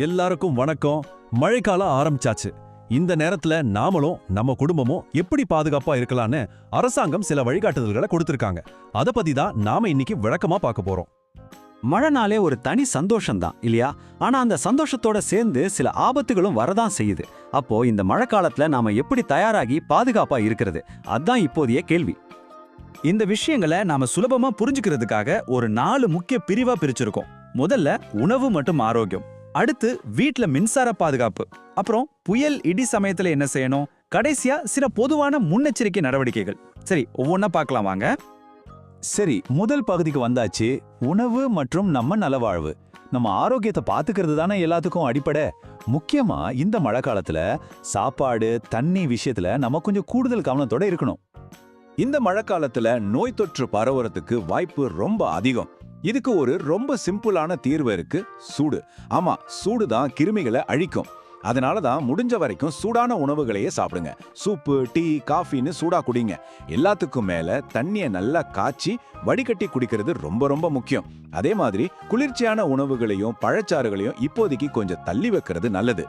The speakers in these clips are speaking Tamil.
எல்லாருக்கும் வணக்கம். மழைக்காலம் ஆரம்பிச்சாச்சு. இந்த நேரத்துல நாமளும் நம்ம குடும்பமும் எப்படி பாதுகாப்பா இருக்கலாம்னு அரசாங்கம் சில வழிகாட்டுதல்களை கொடுத்திருக்காங்க. அத பத்தி தான் நாம இன்னைக்கு விளக்கமா பார்க்க போறோம். மழைனாலே ஒரு தனி சந்தோஷம்தான் இல்லையா? ஆனா அந்த சந்தோஷத்தோட சேர்ந்து சில ஆபத்துகளும் வரதான் செய்யுது. அப்போ இந்த மழைக்காலத்துல நாம எப்படி தயாராகி பாதுகாப்பா இருக்கிறது? அதான் இப்போதைய கேள்வி. இந்த விஷயங்களை நாம சுலபமா புரிஞ்சுக்கிறதுக்காக ஒரு நாலு முக்கிய பிரிவா பிரிச்சிருக்கோம். முதல்ல உணவு மற்றும் ஆரோக்கியம். அடுத்து வீட்ல மின்சார பாதுகாப்பு. அப்புறம் புயல் இடி சமயத்துல என்ன செய்யணும்? கடைசியா சில பொதுவான முன்னெச்சரிக்கை நடவடிக்கைகள். சரி ஒவ்வொன்றா பார்க்கலாம் வாங்க. சரி முதல் பகுதிக்கு வந்தாச்சு உணவு மற்றும் நம்ம நலவாழ்வு. நம்ம ஆரோக்கியத்தை பார்த்துக்கிறது தானே எல்லாத்துக்கும் அடிப்படை. முக்கியமா இந்த மழை காலத்துல சாப்பாடு தண்ணி விஷயத்துல நம்ம கொஞ்சம் கூடுதல் கவனத்தோட இருக்கணும். இந்த மழை காலத்துல நோய் தொற்று பரவுறதுக்கு வாய்ப்பு ரொம்ப அதிகம். இதுக்கு ஒரு ரொம்ப சிம்பிளான தீர்வு இருக்கு சூடு. ஆமா சூடு தான் கிருமிகளை அழிக்கும். அதனால தான் முடிஞ்ச வரைக்கும் சூடான உணவுகளையே சாப்பிடுங்க. சூப்பு டீ காஃபின்னு சூடா குடிங்க. எல்லாத்துக்கும் மேல தண்ணியை நல்லா காய்ச்சி வடிகட்டி குடிக்கிறது ரொம்ப ரொம்ப முக்கியம். அதே மாதிரி குளிர்ச்சியான உணவுகளையும் பழச்சாறுகளையும் இப்போதைக்கு கொஞ்சம் தள்ளி வைக்கிறது நல்லது.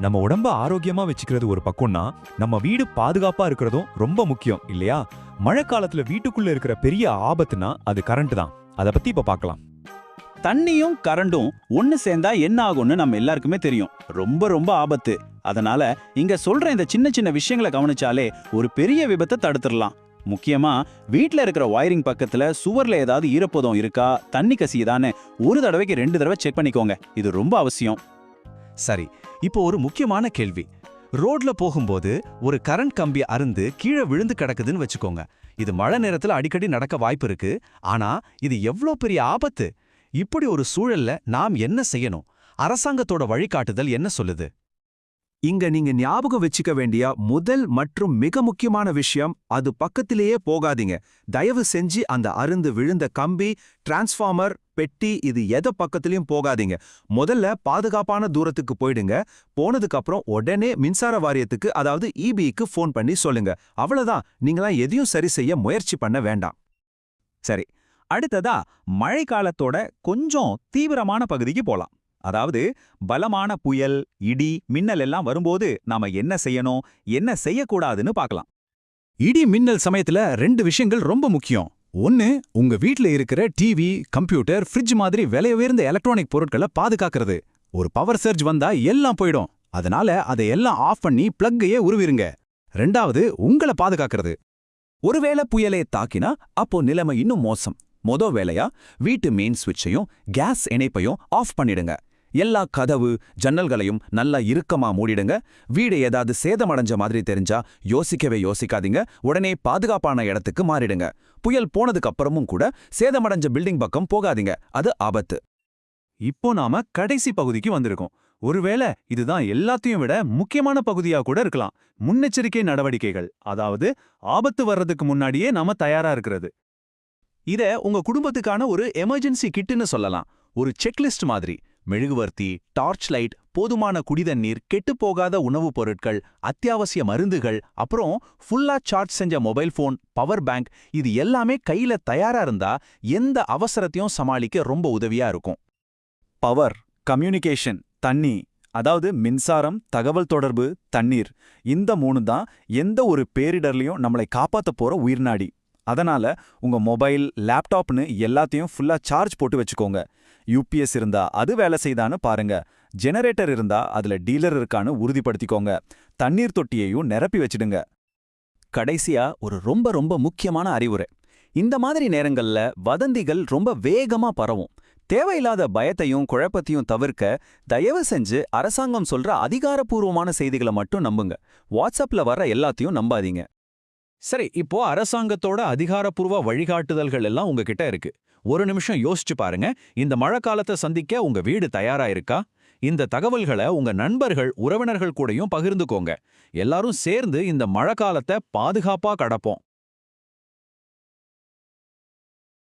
நம்ம உடம்ப ஆரோக்கியமா வச்சுக்கிறது ஒரு பக்கம்னா நம்ம வீடு பாதுகாப்பா இருக்கிறதும் ரொம்ப முக்கியம் இல்லையா? மழை காலத்துல வீட்டுக்குள்ள இருக்கிற பெரிய ஆபத்துனா அது கரண்ட் தான். அத பத்தி இப்ப பார்க்கலாம் தண்ணியும் கரண்டும் ஒண்ணு சேர்ந்தா என்ன ஆகும்னு நம்ம எல்லாருக்குமே தெரியும். ரொம்ப ரொம்ப ஆபத்து. அதனால இங்க சொல்ற இந்த சின்ன சின்ன விஷயங்களை கவனிச்சாலே ஒரு பெரிய விபத்தை தடுத்துடலாம். முக்கியமா வீட்டில் இருக்கிற ஒயரிங் பக்கத்துல சுவர்ல ஏதாவது ஈரப்பதம் இருக்கா தண்ணி கசியுதான்னு ஒரு தடவைக்கு ரெண்டு தடவை செக் பண்ணிக்கோங்க. இது ரொம்ப அவசியம். சரி இப்போ ஒரு முக்கியமான கேள்வி. ரோட்ல போகும்போது ஒரு கரண்ட் கம்பி அருந்து கீழே விழுந்து கிடக்குதுன்னு வச்சுக்கோங்க. இது மழை நேரத்துல அடிக்கடி நடக்க வாய்ப்பு இருக்கு. ஆனா இது எவ்ளோ பெரிய ஆபத்து? இப்படி ஒரு சூழல்ல நாம் என்ன செய்யணும்? அரசாங்கத்தோட வழிகாட்டுதல் என்ன சொல்லுது? இங்க நீங்க ஞாபகம் வச்சுக்க வேண்டிய முதல் மற்றும் மிக முக்கியமான விஷயம் அது பக்கத்திலேயே போகாதீங்க. தயவு செஞ்சு அந்த அருந்து விழுந்த கம்பி டிரான்ஸ்ஃபார்மர் பெட்டி இது எதை பக்கத்துலயும் போகாதீங்க. முதல்ல பாதுகாப்பான தூரத்துக்கு போயிடுங்க. போனதுக்கு அப்புறம் உடனே மின்சார வாரியத்துக்கு அதாவது இபிக்கு ஃபோன் பண்ணி சொல்லுங்க. அவ்வளவுதான். நீங்களாம் எதையும் சரி செய்ய முயற்சி பண்ண வேண்டாம். சரி. அடுத்ததா மழை காலத்தோட கொஞ்சம் தீவிரமான பகுதிக்கு போலாம். அதாவது பலமான புயல் இடி மின்னல் எல்லாம் வரும்போது நாம என்ன செய்யணும் என்ன செய்யக்கூடாதுன்னு பார்க்கலாம். இடி மின்னல் சமயத்துல ரெண்டு விஷயங்கள் ரொம்ப முக்கியம். ஒன்னு உங்க வீட்ல இருக்கிற டிவி கம்ப்யூட்டர் ஃப்ரிட்ஜ் மாதிரி விலை உயர்ந்த எலக்ட்ரானிக் பொருட்களை பாதுகாக்கிறது. ஒரு பவர் சர்ஜ் வந்தா எல்லாம் போயிடும். அதனால அதை எல்லாம் ஆஃப் பண்ணி பிளக்கையே உருவிருங்க. ரெண்டாவது உங்களை பாதுகாக்கிறது. ஒருவேளை புயலே தாக்கினா அப்போ நிலைமை இன்னும் மோசம். மொத வேலையா வீட்டு மெயின் சுவிட்சையும் கேஸ் இணைப்பையும் ஆஃப் பண்ணிடுங்க. எல்லா கதவு ஜன்னல்களையும் நல்லா இறுக்கமா மூடிடுங்க. வீடு ஏதாவது சேதமடைஞ்ச மாதிரி தெரிஞ்சா யோசிக்கவே யோசிக்காதீங்க. உடனே பாதுகாப்பான இடத்துக்கு மாறிடுங்க. புயல் போனதுக்கு அப்புறமும் கூட சேதமடைஞ்ச பில்டிங் பக்கம் போகாதீங்க. அது ஆபத்து. இப்போ நாம கடைசி பகுதிக்கு வந்திருக்கோம். ஒருவேளை இதுதான் எல்லாத்தையும் விட முக்கியமான பகுதியா கூட இருக்கலாம். முன்னெச்சரிக்கை நடவடிக்கைகள். அதாவது ஆபத்து வர்றதுக்கு முன்னாடியே நாம தயாரா இருக்கிறது. இத உங்க குடும்பத்துக்கான ஒரு எமர்ஜென்சி கிட்டுன்னு சொல்லலாம். ஒரு செக்லிஸ்ட் மாதிரி. மெழுகுவர்த்தி டார்ச் லைட் போதுமான குடிதண்ணீர் கெட்டுப்போகாத உணவுப் பொருட்கள் அத்தியாவசிய மருந்துகள் அப்புறம் ஃபுல்லா சார்ஜ் செஞ்ச மொபைல் ஃபோன் பவர் பேங்க் இது எல்லாமே கையில தயாரா இருந்தா எந்த அவசரத்தையும் சமாளிக்க ரொம்ப உதவியா இருக்கும். பவர் கம்யூனிகேஷன் தண்ணி அதாவது மின்சாரம் தகவல் தொடர்பு தண்ணீர் இந்த மூணு தான் எந்த ஒரு பேரிடர்லையும் நம்மளை காப்பாற்ற போற உயிர்நாடி. அதனால உங்க மொபைல் லேப்டாப்னு எல்லாத்தையும் ஃபுல்லா சார்ஜ் போட்டு வச்சுக்கோங்க. யூபிஎஸ் இருந்தா அது வேலை செய்தான்னு பாருங்க. ஜெனரேட்டர் இருந்தா அதுல டீலர் இருக்கான்னு உறுதிப்படுத்திக்கோங்க. தண்ணீர் தொட்டியையும் நிரப்பி வச்சிடுங்க. கடைசியா ஒரு ரொம்ப ரொம்ப முக்கியமான அறிவுரை. இந்த மாதிரி நேரங்கள்ல வதந்திகள் ரொம்ப வேகமா பரவும். தேவையில்லாத பயத்தையும் குழப்பத்தையும் தவிர்க்க தயவு செஞ்சு அரசாங்கம் சொல்ற அதிகாரப்பூர்வமான செய்திகளை மட்டும் நம்புங்க. வாட்ஸ்அப்ல வர எல்லாத்தையும் நம்பாதீங்க. சரி இப்போ அரசாங்கத்தோட அதிகாரப்பூர்வ வழிகாட்டுதல்கள் எல்லாம் உங்ககிட்ட இருக்கு. ஒரு நிமிஷம் யோசிச்சு பாருங்க. இந்த மழை காலத்தை சந்திக்க உங்க வீடு தயாரா இருக்கா? இந்த தகவல்களை உங்க நண்பர்கள் உறவினர்கள் கூடயும் பகிர்ந்துக்கோங்க. எல்லாரும் சேர்ந்து இந்த மழை காலத்தை பாதுகாப்பா கடப்போம்.